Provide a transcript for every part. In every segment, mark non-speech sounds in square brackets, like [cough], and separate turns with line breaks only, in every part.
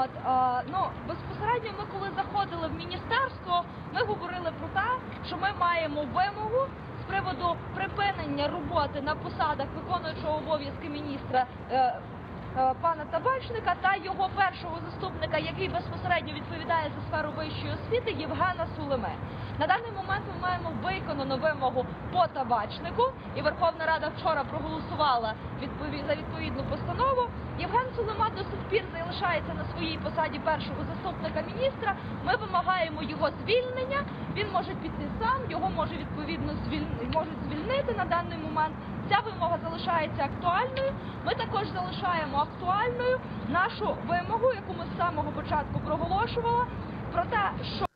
От е, ну безпосередньо ми коли заходили в міністерство, ми говорили про те, що ми маємо вимогу з приводу припинення роботи на посадах виконуючого обов'язки міністра. е, е, Пана Табачника та його першого заступника, який безпосередньо відповідає за сферу вищої освіти, Євгена Сулеме. На даний момент ми маємо виконану вимогу по табачнику, і Верховна Рада вчора проголосувала відпові- за відповідну постанову. Євген Сулема до сих пір залишається на своїй посаді першого заступника міністра. Ми вимагаємо його звільнення. Він може піти сам, його може відповідно звіль- звільнити на даний момент. Ця вимога залишається актуальною. Ми також залишаємо актуальною нашу вимогу, яку ми з самого початку проголошували, про те, що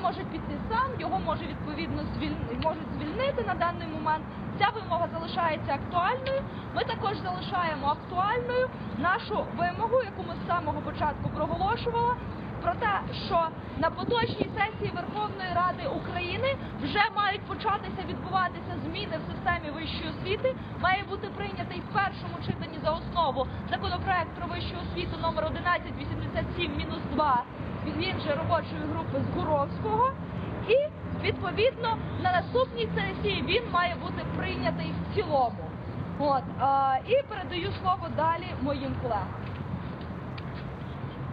він може піти сам, його може відповідно звіль- можуть звільнити на даний момент. Ця вимога залишається актуальною. Ми також залишаємо актуальною нашу вимогу, яку ми з самого початку проголошували, про те, що на поточній сесії Верховної Ради України вже мають початися відбуватися зміни в системі вищої освіти. Має бути прийнятий в першому читанні за основу законопроект про вищу освіту номер 1187-2 він же робочої групи з Гуровського. І відповідно на наступній сесії він має бути прийнятий в цілому. От а, і передаю слово далі моїм колегам.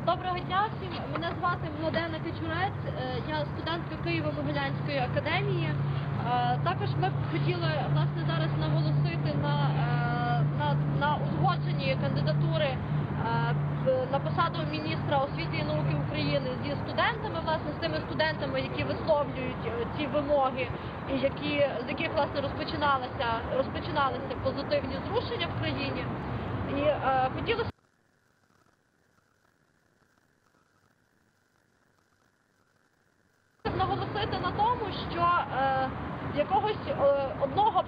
Доброго дня всім. Мене звати Владена Кичурець. Е, Я студентка Києво-Могилянської академії. Е, Також ми хотіли власне зараз наголосити на, е, на, на узгодженні кандидатури е, в- на посаду міністра освіти і науки України зі студентами, власне, з тими студентами, які висловлюють е, ці вимоги, і які з яких власне розпочиналися розпочиналися позитивні зрушення в країні. І е, хотілося наголосити на тому, що е, якогось е, одного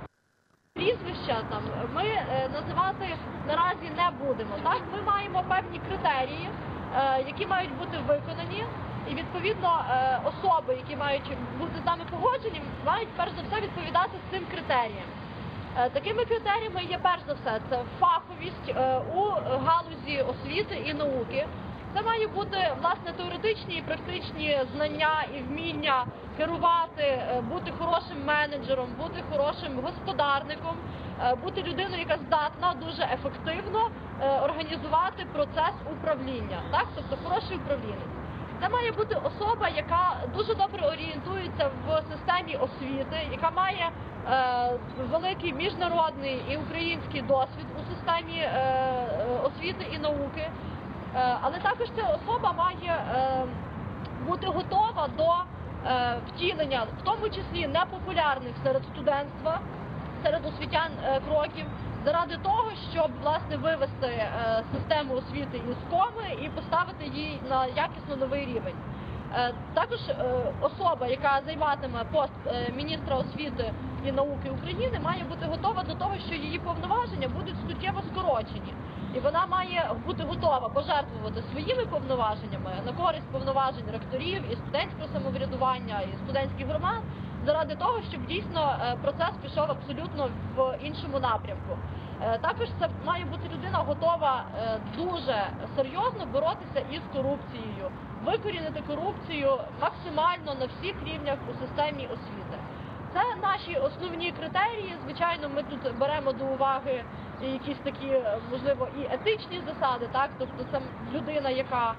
прізвища там ми е, називати наразі не будемо. Так, ми певні критерії, е, які мають бути виконані, і відповідно е, особи, які мають бути з нами погоджені, мають перш за все відповідати цим критеріям. Е, Такими критеріями є перш за все це фаховість у галузі освіти і науки. Це має бути власне теоретичні і практичні знання і вміння керувати, бути хорошим менеджером, бути хорошим господарником, бути людиною, яка здатна дуже ефективно е, організувати процес управління, так тобто хороший управлінець. Це має бути особа, яка дуже добре орієнтується в системі освіти, яка має е, великий міжнародний і український досвід у системі е, е, освіти і науки. Е, але також ця особа має е, бути готова до е, втілення, в тому числі непопулярних серед студентства, серед освітян е, кроків, заради того, щоб власне вивести е, систему освіти із коми і поставити її на якісно новий рівень. Е, Також особа, яка займатиме пост міністра освіти і науки України, має бути готова до того, що її повноваження будуть суттєво скорочені, і вона має бути готова пожертвувати своїми повноваженнями на користь повноважень ректорів і студентського самоврядування і студентських громад заради того, щоб дійсно е, процес пішов абсолютно в іншому напрямку. Е, Також це має бути людина готова е, дуже серйозно боротися із корупцією, викорінити корупцію максимально на всіх рівнях у системі освіти. Це наші основні критерії. Звичайно, ми тут беремо до уваги якісь такі, можливо, і етичні засади, так тобто це людина, яка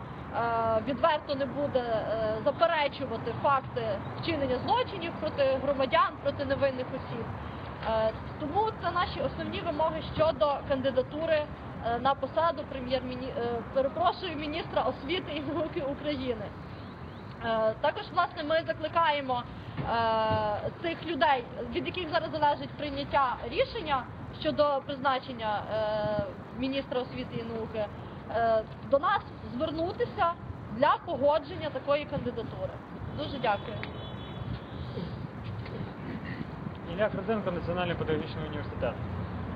відверто не буде е, заперечувати факти вчинення злочинів проти громадян, проти невинних осіб. Е, Тому це наші основні вимоги щодо кандидатури е, на посаду прем'єр-міні... е, перепрошую міністра освіти і науки України. Е, Також власне ми закликаємо е, цих людей, від яких зараз залежить прийняття рішення щодо призначення е, міністра освіти і науки, е, до нас звернутися для погодження такої кандидатури. Дуже дякую.
Ілля Фреденко, Національний педагогічний університет.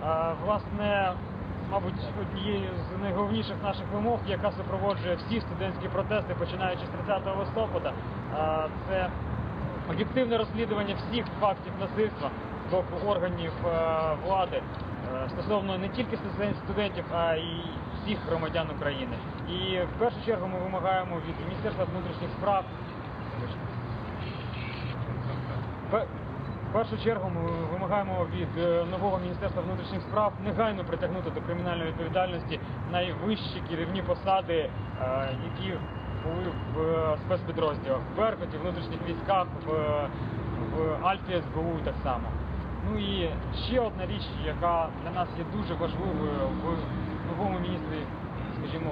А, власне, мабуть, однією з найголовніших наших вимог, яка супроводжує всі студентські протести, починаючи з 30 листопада, а, це об'єктивне розслідування всіх фактів насильства з боку органів е, влади е, стосовно не тільки студентів, а й всіх громадян України. І в першу чергу ми вимагаємо від Міністерства внутрішніх справ. В першу чергу ми вимагаємо від е, нового міністерства внутрішніх справ негайно притягнути до кримінальної відповідальності найвищі керівні посади, е, які були в е, спецпідрозділах в Беркуті, внутрішніх військах, в, в Альфі СБУ так само. Ну і ще одна річ, яка для нас є дуже важливою в новому міністрі, скажімо,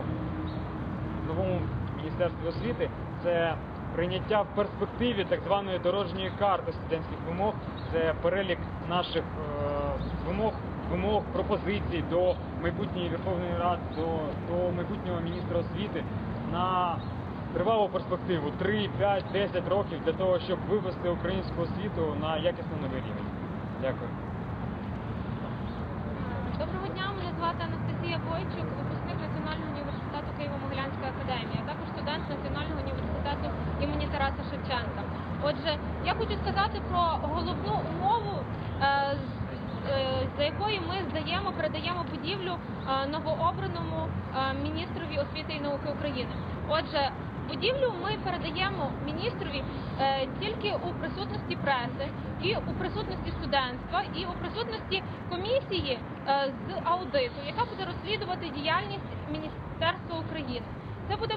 в новому міністерстві освіти, це прийняття в перспективі так званої дорожньої карти студентських вимог. Це перелік наших е, вимог, вимог, пропозицій до майбутньої Верховної Ради, до, до майбутнього міністра освіти на тривалу перспективу 3, 5, 10 років для того, щоб вивести українську освіту на якісно новий рівень. Дякую.
Доброго дня, мене звати Анастасія Бойчук, випускник Національного університету Києво-Могилянська академія, студент Національного університету імені Тараса Шевченка. Отже, я хочу сказати про головну умову, е, е, за якою ми здаємо, передаємо будівлю е, новообраному міністрові освіти і науки України. Отже, будівлю ми передаємо міністрові тільки у присутності преси, і у присутності студентства, і у присутності комісії з аудиту, яка буде розслідувати діяльність Міністерства України. Це буде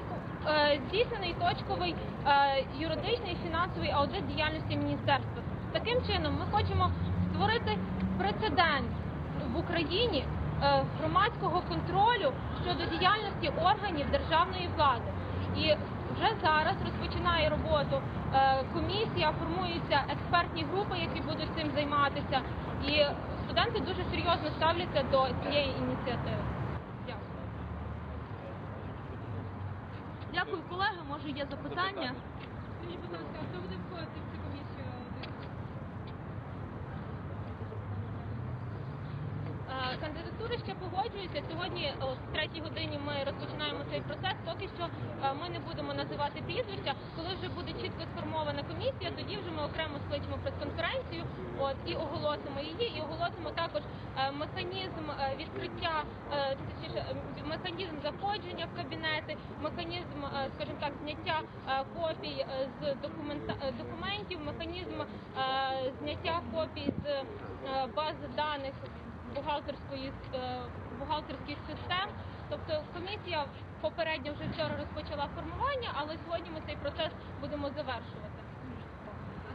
здійснений точковий е, юридичний фінансовий аудит діяльності міністерства. Таким чином, ми хочемо створити прецедент в Україні е, громадського контролю щодо діяльності органів державної влади. І вже зараз розпочинає роботу е, комісія, формуються експертні групи, які будуть цим займатися. І студенти дуже серйозно ставляться до цієї ініціативи. Дякую.
Дякую, колеги. Може є запитання?
Скажіть, будь ласка, хто буде входити в цю комісію? Е, Кандидатури ще погоджуються. Сьогодні о третій годині ми розпочинаємо цей процес. Поки що е, ми не будемо називати прізвища. Коли вже буде чітко сформована комісія, тоді вже ми окремо скличемо прес-конференцію от, і оголосимо її, і оголосимо також е, механізм е, відкриття, точніше, механізм заходження в кабінети, механізм, скажімо так, зняття копій з документа документів, механізм зняття копій з бази даних бухгалтерської е, бухгалтерських систем. Тобто комісія попередньо вже вчора розпочала формування, але сьогодні ми цей процес будемо завершувати.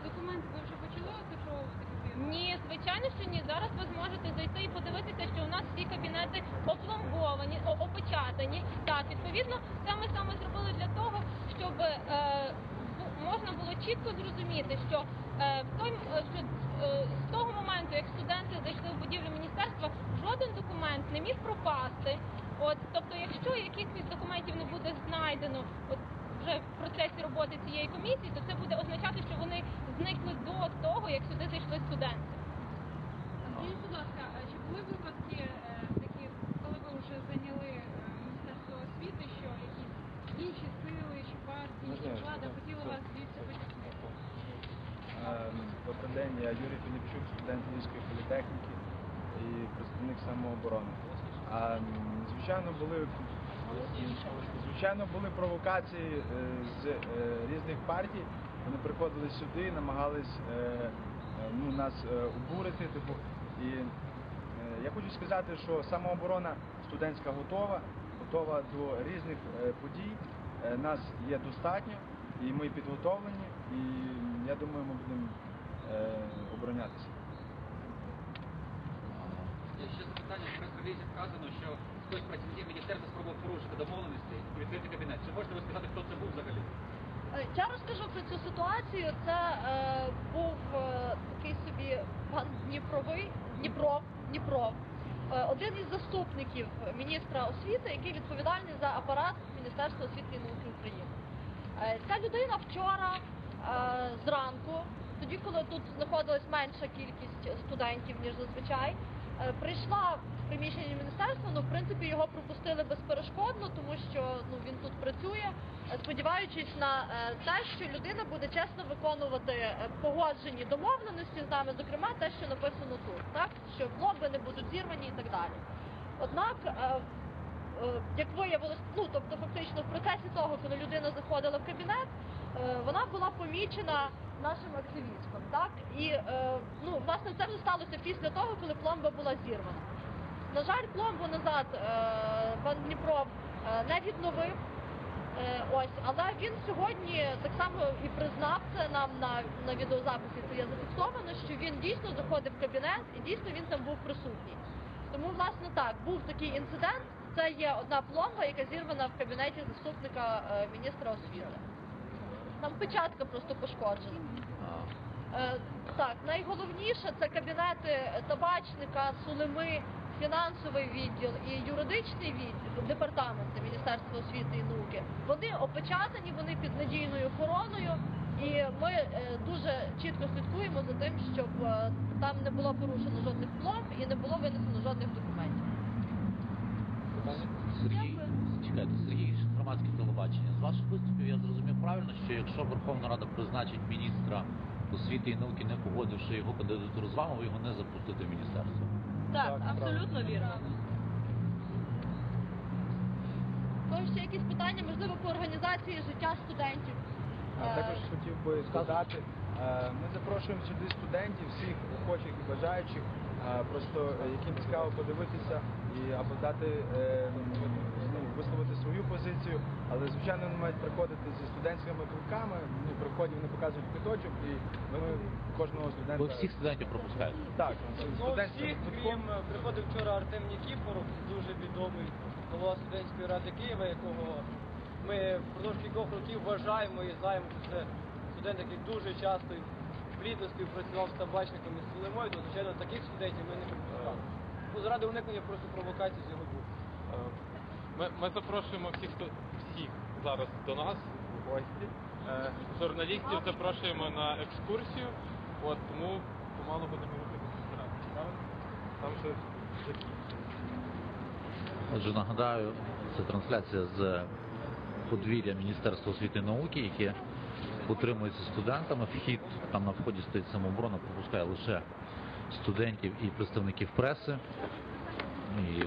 Документи ви вже почали оцифровувати? Ні, звичайно, що ні. Зараз ви зможете зайти і подивитися, що у нас всі кабінети опломбовані, опечатані. Так, відповідно, це ми саме зробили для того, щоб е, можна було чітко зрозуміти, що е, в той, е, що з того моменту, як студенти зайшли в будівлю міністерства, жоден документ не міг пропасти. От, тобто, якщо якихось документів не буде знайдено, от вже в процесі роботи цієї комісії, то це буде означати, що вони зникли до того, як сюди зайшли студенти.
Скажіть, будь ласка, а чи були випадки е, такі, коли ви вже зайняли е, Міністерство освіти, що якісь інші сили чи партії, чи влада хотіли вас звідси витіснити?
Ем, Добрий день, я Юрій Філіпчук, студент Львівської політехніки і представник самооборони. А, звичайно, були звичайно були провокації е, з е, різних партій. Вони приходили сюди, намагались е, ну, нас обурити. Типу, і я хочу сказати, що самооборона студентська готова, готова до різних подій. Нас є достатньо, і ми підготовлені, і я думаю, ми будемо оборонятися.
Є ще запитання, в прес-релізі вказано, що хтось працівників міністерства спробував порушити домовленості і відкрити кабінет. Чи можете ви сказати, хто це був взагалі?
Е, Я розкажу про цю ситуацію. Це е, був е, такий собі пан Дніпровий, Дніпров, Дніпров, е, один із заступників міністра освіти, який відповідальний за апарат Міністерства освіти і науки України. Е, Ця людина вчора е, зранку, тоді, коли тут знаходилась менша кількість студентів, ніж зазвичай, е, прийшла в приміщення міністерства, ну, в принципі, його пропустили безперешкодно, тому що ну, він тут працює, е, сподіваючись на е, те, що людина буде чесно виконувати погоджені домовленості з нами, зокрема те, що написано тут, так? що блоби не будуть зірвані і так далі. Однак як виявилось, ну тобто фактично в процесі того, коли людина заходила в кабінет, вона була помічена нашим активістом. Так і е, ну власне це вже сталося після того, коли пломба була зірвана. На жаль, пломбу назад е, пан Дніпров е, не відновив. Е, ось, але він сьогодні так само і признав це нам на, на відеозаписі. Це є зафіксовано, що він дійсно заходив в кабінет і дійсно він там був присутній. Тому, власне, так, був такий інцидент. Це є одна пломба, яка зірвана в кабінеті заступника е, міністра освіти. Там печатка просто пошкоджена. Е, так, найголовніше це кабінети табачника, сулеми, фінансовий відділ і юридичний відділ департаменти Міністерства освіти і науки. Вони опечатані, вони під надійною охороною, і ми е, дуже чітко слідкуємо за тим, щоб е, там не було порушено жодних пломб і не було винесено жодних документів.
Сергій, чекайте, Сергій, громадське телебачення. З ваших виступів я зрозумів правильно, що якщо Верховна Рада призначить міністра освіти і науки, не погодивши його кандидатуру з вами, ви його не запустите в міністерство.
Так, абсолютно вірно.
Тож ще якісь питання, можливо, по організації життя студентів.
А
Е,
також хотів би сказати, е, ми запрошуємо сюди студентів, всіх охочих і бажаючих, е, просто е, яким цікаво подивитися і або дати е, висловити свою позицію. Але звичайно вони мають приходити зі студентськими думками. Ну, при вході вони показують квиточок і ми кожного студента.
Ви всіх студентів пропускаєте.
Так,
Ну,
студентським
всіх,
квитком.
крім, е, приходив вчора Артем Нікіфоров, дуже відомий голова студентської ради Києва, якого ми впродовж кількох років вважаємо і знаємо, що це студент, який дуже часто плідно співпрацював з табачником і з Сулемою, то звичайно таких студентів ми не припускали. Ну, заради уникнення просто провокацій з його боку.
Ми, ми запрошуємо всіх, хто всіх зараз до нас в гості. Е, Журналістів запрошуємо на екскурсію. От тому помалу будемо рухатися? Там ще закінчиться.
Отже, нагадаю, це трансляція з подвір'я Міністерства освіти і науки, яке утримується студентами. Вхід там на вході стоїть самооборона, пропускає лише студентів і представників преси. І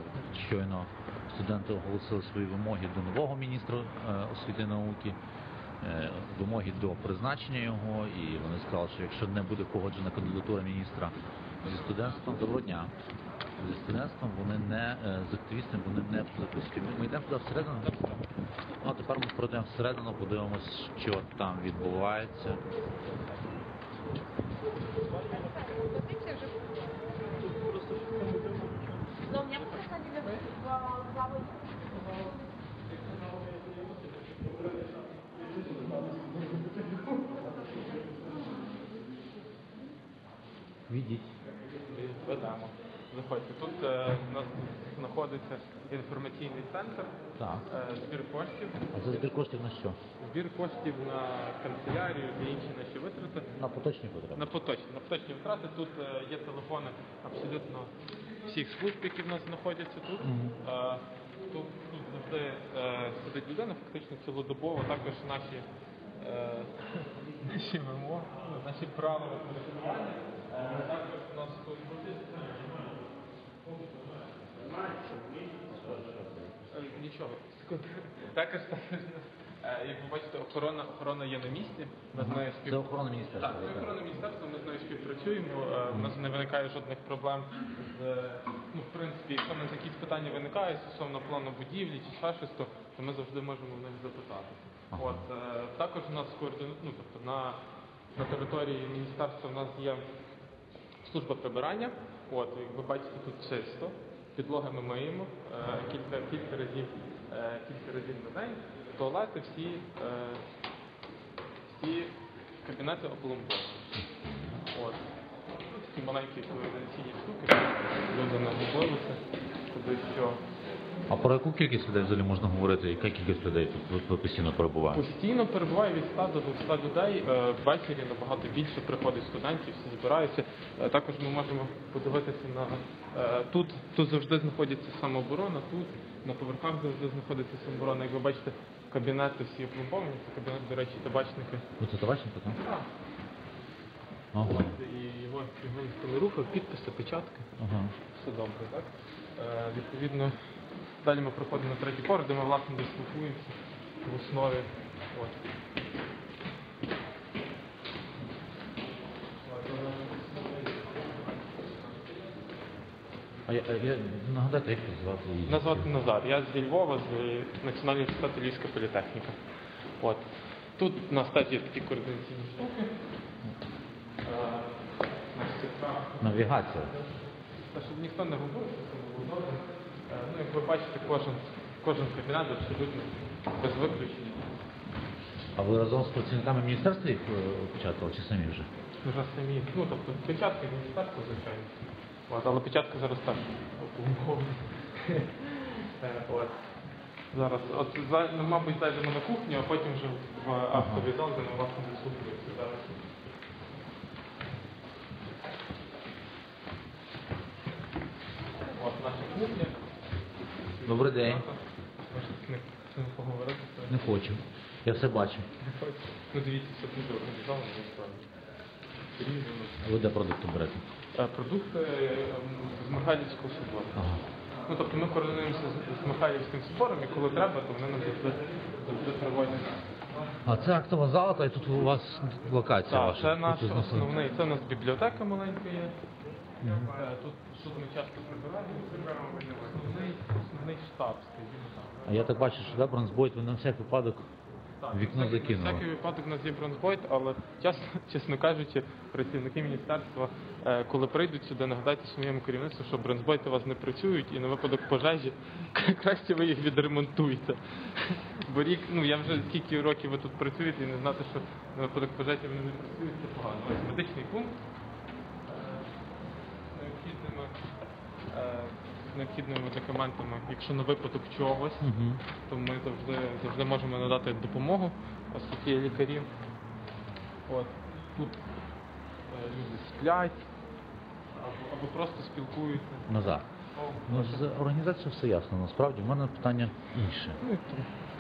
щойно студенти оголосили свої вимоги до нового міністра е, освіти і науки, е, вимоги до призначення його. І вони сказали, що якщо не буде погоджена кандидатура міністра зі студентством, доброго дня. Зі студентством вони не е, з активістами, вони не запустять. Ми, йдемо туди всередину. Ну, а тепер ми пройдемо всередину, подивимось, що там відбувається. Відіть.
Ведемо. Заходьте. Тут е, у нас знаходиться інформаційний центр,
Так.
е, збір коштів.
А це збір коштів на що?
Збір коштів на канцелярію та інші наші витрати.
На поточні потреби.
На поточні, на поточні витрати тут е, є телефони абсолютно всіх служб, які в нас знаходяться тут. Е, тут, тут завжди е, сидить людина, фактично цілодобово, також наші, е, [laughs] наші вимоги, ну, наші правила користування. Е, також у нас тут Е, Нічого, секунду. Також, також, як ви бачите, охорона, охорона є на місці. Ми з нею спів-
Це охорона міністерства.
так, це охорона міністерства, ми з нею співпрацюємо. е, У нас не виникає жодних проблем з е, ну, в принципі, якщо нас якісь питання виникають стосовно плану будівлі чи ще щось, то, ми завжди можемо в них запитати. От е, також у нас координу... ну, тобто на, на території міністерства в нас є служба прибирання. От, як ви бачите, тут чисто. Підлоги ми миємо е, кілька, кілька разів е, кілька разів на день. Туалети всі, е, всі кабінети опломбовані. От. Такі маленькі координаційні штуки, люди не губилися, куди що.
А про яку кількість людей взагалі можна говорити? Яка кількість людей тут, постійно перебуває?
Постійно перебуває від 100 до 200 людей. Е, Ввечері набагато більше приходить студентів, всі збираються. Е, Також ми можемо подивитися на е, тут. Тут завжди знаходиться самооборона, тут на поверхах завжди знаходиться самоборона. Як ви бачите, кабінети всі опломбовані. Це кабінет, до речі, табачники.
Ви це табачники, так? Ага.
І його ніхто не рухав, підписи, печатки.
Ага.
Все добре, так? Е, відповідно, Далі ми проходимо на третій поверх, де ми власне дислокуємося в основі. От.
А я, а я нагадайте, як вас звати її?
Мене звати Назар. Я зі Львова, з Національного університету Львівська політехніка. От. Тут на стадії такі координаційні штуки. Е.
Навігація.
Та щоб ніхто не губив, щоб це було добре. Е, Ну, як ви бачите, кожен, кожен кабінет абсолютно без виключення.
А ви разом з працівниками міністерства їх е, опечатали чи самі вже?
Вже самі, ну тобто печатки міністерства, звичайно. От, але печатки зараз так. От. Зараз, от за- ну, мабуть, зайдемо на кухню, а потім вже в автовий зал, де ми власне дислокуємося зараз. От наша кухня.
Добрий день.
Можете з ним поговорити.
Не хочу. Я все бачу.
Ну дивіться, все дуже організовано, насправді.
А ви де продукти берете?
Е, Продукти е, з Михайлівського собору.
Ага.
Ну тобто ми координуємося з, Михайлівським собором, і коли треба, то вони нам завжди, завжди приводять.
А це актова зала, та й тут у вас локація
Так,
ваша.
це наш
Тут
основний, це у нас бібліотека маленька є. Е, Тут, тут ми часто прибираємо. Основний, основний штаб, скажімо так.
А я так бачу, що да, бронзбойт ви на всяк випадок
Так,
вікно
на всякий- випадок у нас є бронзбойт, але чесно, [laughs] чесно кажучи, працівники міністерства, е, коли прийдуть сюди, нагадайте своєму керівництву, що бронзбойти у вас не працюють і на випадок пожежі [laughs] краще ви їх відремонтуєте. Бо рік, ну я вже скільки років ви тут працюєте і не знати, що на випадок пожежі вони не працюють, це погано. Ось медичний пункт е, з необхідними, е, необхідними документами, якщо на випадок чогось
Угу.
то ми завжди, завжди можемо надати допомогу, оскільки є лікарі. От, тут е, люди сплять або, або просто спілкуються.
Назар. Ну, з організацією все ясно. Насправді в мене питання інше.
ну,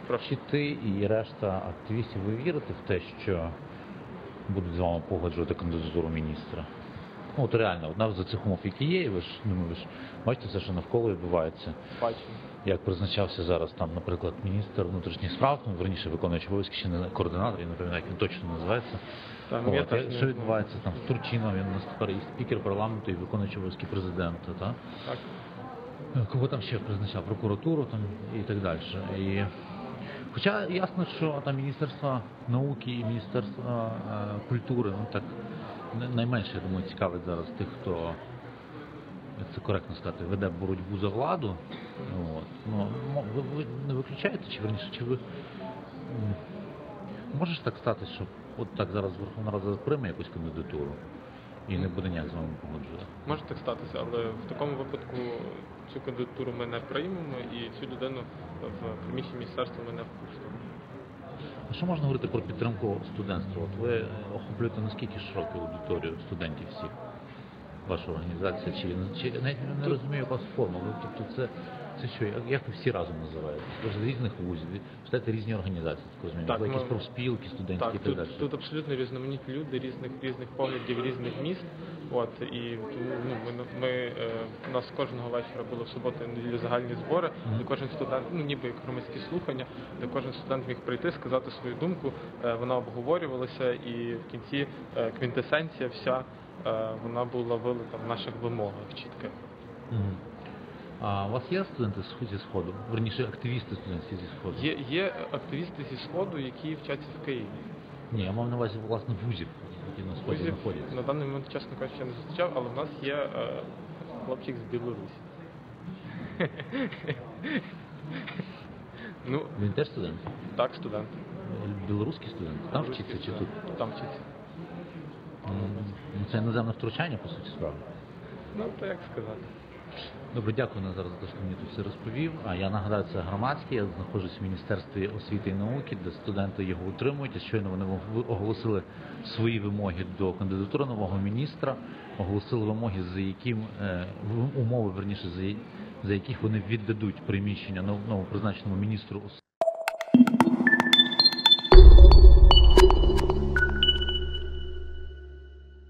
прошу.
Чи ти і решта активістів ви вірите в те, що будуть з вами погоджувати кандидатуру міністра? Ну, от реально, одна з цих умов, які є, і ви ж ви ж бачите все, що навколо відбувається.
Бачимо.
Як призначався зараз там, наприклад, міністр внутрішніх справ, ну, верніше виконуючий обов'язки, ще не координатор, я не пам'ятаю, як він точно називається.
Так, ну, я
От,
не
що відбувається там з Турчином, він у нас тепер і спікер парламенту, і виконуючий обов'язки президента, так?
Так.
Кого там ще призначав? Прокуратуру там і так далі. І... Хоча ясно, що там Міністерство науки і Міністерство е, культури, ну так найменше, я думаю, цікавить зараз тих, хто, як це коректно сказати, веде боротьбу за владу. От. Ну, ви, ви не виключаєте, чи верніше, чи ви м, може ж так стати, що от так зараз Верховна Рада прийме якусь кандидатуру і не буде ніяк з вами погоджувати?
Може так статися, але в такому випадку цю кандидатуру ми не приймемо і цю людину в приміщенні міністерства ми не впустимо.
А що можна говорити про підтримку студентства? От ви е, охоплюєте наскільки широку аудиторію студентів всіх? Ваша організація, чи, чи навіть не розумію, яка форма. Тобто це, це що, як, як ви всі разом називаєте? Ви ж з різних вузів, читаєте різні організації, так розумію,
Так,
якісь
ми-
профспілки, студентські
Так,
і так
тут,
далі.
тут абсолютно різноманітні люди різних різних поглядів, різних міст. От і ну ми, ми е, у нас кожного вечора були в суботу і неділю загальні збори, де кожен студент, ну ніби як громадські слухання, де кожен студент міг прийти, сказати свою думку. Е, вона обговорювалася, і в кінці е, квінтесенція вся е, вона була вилита в наших вимогах чітких.
А у вас є студенти зі Сходу? Верніше, активісти студентські зі Сходу?
Є, є активісти зі сходу, які вчаться в Києві.
Ні, я мав на увазі, власне, вузів, які на Сході
Друзів
знаходяться.
на даний момент, чесно кажучи, я не зустрічав, але в нас є е, хлопчик з Білорусі. ну,
Він теж студент?
так, студент.
Білоруський студент? Там вчиться чи тут?
Там вчиться.
Ну, Це іноземне втручання, по суті, справи.
Ну, то як сказати.
Добре, дякую Назар за те, що мені тут все розповів. А я нагадаю, це громадське. Я знаходжусь в Міністерстві освіти і науки, де студенти його утримують. Щойно вони оголосили свої вимоги до кандидатури нового міністра, оголосили вимоги, за яким е, умови, верніше, за, яких вони віддадуть приміщення нов- новопризначеному міністру